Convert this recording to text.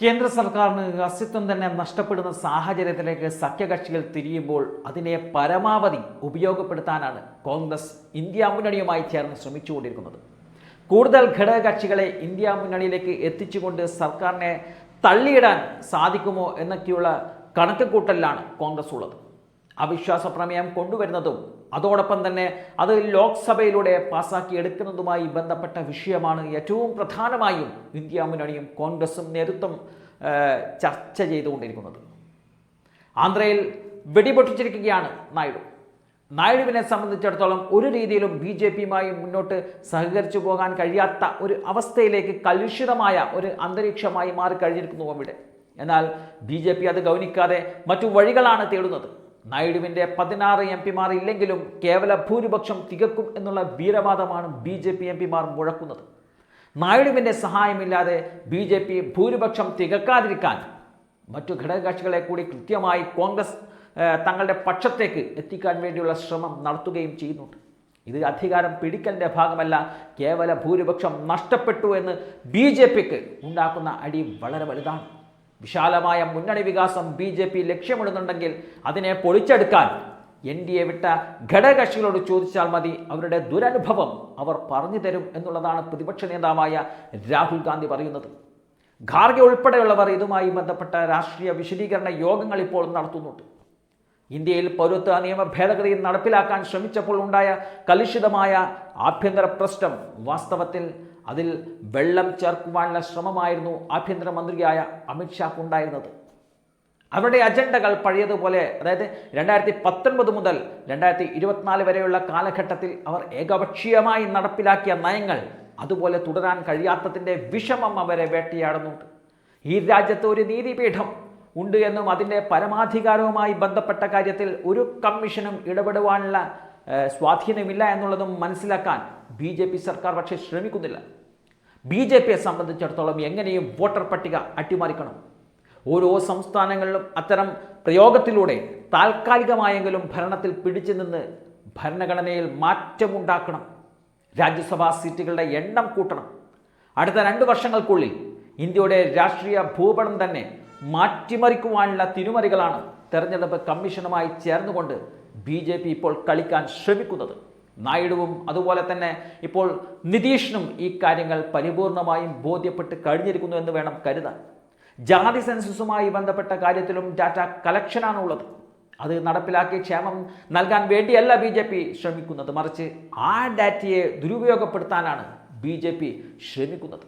കേന്ദ്ര സർക്കാരിന് അസ്തിത്വം തന്നെ നഷ്ടപ്പെടുന്ന സാഹചര്യത്തിലേക്ക് സഖ്യകക്ഷികൾ തിരിയുമ്പോൾ അതിനെ പരമാവധി ഉപയോഗപ്പെടുത്താനാണ് കോൺഗ്രസ് ഇന്ത്യ മുന്നണിയുമായി ചേർന്ന് ശ്രമിച്ചുകൊണ്ടിരിക്കുന്നത്. കൂടുതൽ ഘടകകക്ഷികളെ ഇന്ത്യ മുന്നണിയിലേക്ക് എത്തിച്ചുകൊണ്ട് സർക്കാരിനെ തള്ളിയിടാൻ സാധിക്കുമോ എന്നൊക്കെയുള്ള കണക്കുകൂട്ടലിലാണ് കോൺഗ്രസ് ഉള്ളത്. അവിശ്വാസ പ്രമേയം കൊണ്ടുവരുന്നതും അതോടൊപ്പം തന്നെ അത് ലോക്സഭയിലൂടെ പാസാക്കി എടുക്കുന്നതുമായി ബന്ധപ്പെട്ട വിഷയമാണ് ഏറ്റവും പ്രധാനമായും ഇന്ത്യ മുന്നണിയും കോൺഗ്രസും നേതൃത്വം ചർച്ച ചെയ്തുകൊണ്ടിരിക്കുന്നത്. ആന്ധ്രയിൽ വെടിപൊട്ടിച്ചിരിക്കുകയാണ് നായിഡു. നായിഡുവിനെ സംബന്ധിച്ചിടത്തോളം ഒരു രീതിയിലും ബി ജെ പിയുമായി മുന്നോട്ട് സഹകരിച്ചു പോകാൻ കഴിയാത്ത ഒരു അവസ്ഥയിലേക്ക് കലുഷിതമായ ഒരു അന്തരീക്ഷമായി മാറിക്കഴിഞ്ഞിരിക്കുന്നു അവിടെ. എന്നാൽ ബി ജെ പി അത് ഗൗനിക്കാതെ മറ്റു വഴികളാണ് തേടുന്നത്. നായിഡുവിന്റെ പതിനാറ് എം പിമാർ ഇല്ലെങ്കിലും കേവല ഭൂരിപക്ഷം തികക്കും എന്നുള്ള വീരവാദമാണ് ബി ജെ പി എം പിമാർ മുഴക്കുന്നത്. നായിഡുവിന്റെ സഹായമില്ലാതെ ബി ജെ പി ഭൂരിപക്ഷം തികക്കാതിരിക്കാൻ മറ്റു ഘടകകക്ഷികളെ കൂടി കൃത്യമായി കോൺഗ്രസ് തങ്ങളുടെ പക്ഷത്തേക്ക് എത്തിക്കാൻ വേണ്ടിയുള്ള ശ്രമം നടത്തുകയും ചെയ്യുന്നുണ്ട്. ഇത് അധികാരം പിടിക്കലിന്റെ ഭാഗമല്ല കേവല ഭൂരിപക്ഷം നഷ്ടപ്പെട്ടു എന്ന് ബി ജെ പിക്ക് ഉണ്ടാക്കുന്ന അടി വളരെ വലുതാണ്. വിശാലമായ മുന്നണി വികാസം ബി ജെ പി ലക്ഷ്യമിടുന്നുണ്ടെങ്കിൽ അതിനെ പൊളിച്ചെടുക്കാൻ എൻ ഡി എ വിട്ട ഘടകകക്ഷികളോട് ചോദിച്ചാൽ മതി. അവരുടെ ദുരനുഭവം അവർ പറഞ്ഞു തരും എന്നുള്ളതാണ് പ്രതിപക്ഷ നേതാവായ രാഹുൽ ഗാന്ധി പറയുന്നത്. ഖാർഗെ ഉൾപ്പെടെയുള്ളവർ ഇതുമായി ബന്ധപ്പെട്ട രാഷ്ട്രീയ വിശദീകരണ യോഗങ്ങൾ ഇപ്പോൾ നടത്തുന്നുണ്ട്. ഇന്ത്യയിൽ പൗരത്വ നിയമ ഭേദഗതി നടപ്പിലാക്കാൻ ശ്രമിച്ചപ്പോൾ ഉണ്ടായ കലുഷിതമായ ആഭ്യന്തര പ്രശ്നം വാസ്തവത്തിൽ അതിൽ വെള്ളം ചേർക്കുവാനുള്ള ശ്രമമായിരുന്നു ആഭ്യന്തരമന്ത്രിയായ അമിത്ഷാക്കുണ്ടായിരുന്നത് അവരുടെ അജണ്ടകൾ പഴയതുപോലെ അതായത് രണ്ടായിരത്തി പത്തൊൻപത് മുതൽ രണ്ടായിരത്തി ഇരുപത്തിനാല് വരെയുള്ള കാലഘട്ടത്തിൽ അവർ ഏകപക്ഷീയമായി നടപ്പിലാക്കിയ നയങ്ങൾ അതുപോലെ തുടരാൻ കഴിയാത്തതിന്റെ വിഷമം അവരെ വേട്ടയാടുന്നുണ്ട്. ഈ രാജ്യത്ത് ഒരു നീതിപീഠം ഉണ്ട് എന്നും അതിന്റെ പരമാധികാരവുമായി ബന്ധപ്പെട്ട കാര്യത്തിൽ ഒരു കമ്മീഷനും ഇടപെടുവാനുള്ള സ്വാധീനമില്ല എന്നുള്ളതും മനസ്സിലാക്കാൻ ബി ജെ പി സർക്കാർ പക്ഷേ ശ്രമിക്കുന്നില്ല. ബി ജെ പിയെ സംബന്ധിച്ചിടത്തോളം എങ്ങനെയും വോട്ടർ പട്ടിക അട്ടിമറിക്കണം. ഓരോ സംസ്ഥാനങ്ങളിലും അത്തരം പ്രയോഗത്തിലൂടെ താൽക്കാലികമായെങ്കിലും ഭരണത്തിൽ പിടിച്ചു നിന്ന് ഭരണഘടനയിൽ മാറ്റമുണ്ടാക്കണം. രാജ്യസഭാ സീറ്റുകളുടെ എണ്ണം കൂട്ടണം. അടുത്ത രണ്ട് വർഷങ്ങൾക്കുള്ളിൽ ഇന്ത്യയുടെ രാഷ്ട്രീയ ഭൂപടം തന്നെ മാറ്റിമറിക്കുവാനുള്ള തിരുമറികളാണ് തെരഞ്ഞെടുപ്പ് കമ്മീഷനുമായി ചേർന്നുകൊണ്ട് ബി ജെ പി ഇപ്പോൾ കളിക്കാൻ ശ്രമിക്കുന്നത്. നായിഡുവും അതുപോലെ തന്നെ ഇപ്പോൾ നിതീഷിനും ഈ കാര്യങ്ങൾ പരിപൂർണമായും ബോധ്യപ്പെട്ട് കഴിഞ്ഞിരിക്കുന്നു എന്ന് വേണം കരുതാൻ. ജാതി സെൻസസുമായി ബന്ധപ്പെട്ട കാര്യത്തിലും ഡാറ്റ കളക്ഷനാണുള്ളത്. അത് നടപ്പിലാക്കി ക്ഷേമം നൽകാൻ വേണ്ടിയല്ല ബി ജെ പി ശ്രമിക്കുന്നത്. മറിച്ച് ആ ഡാറ്റയെ ദുരുപയോഗപ്പെടുത്താനാണ് ബി ജെ പി ശ്രമിക്കുന്നത്.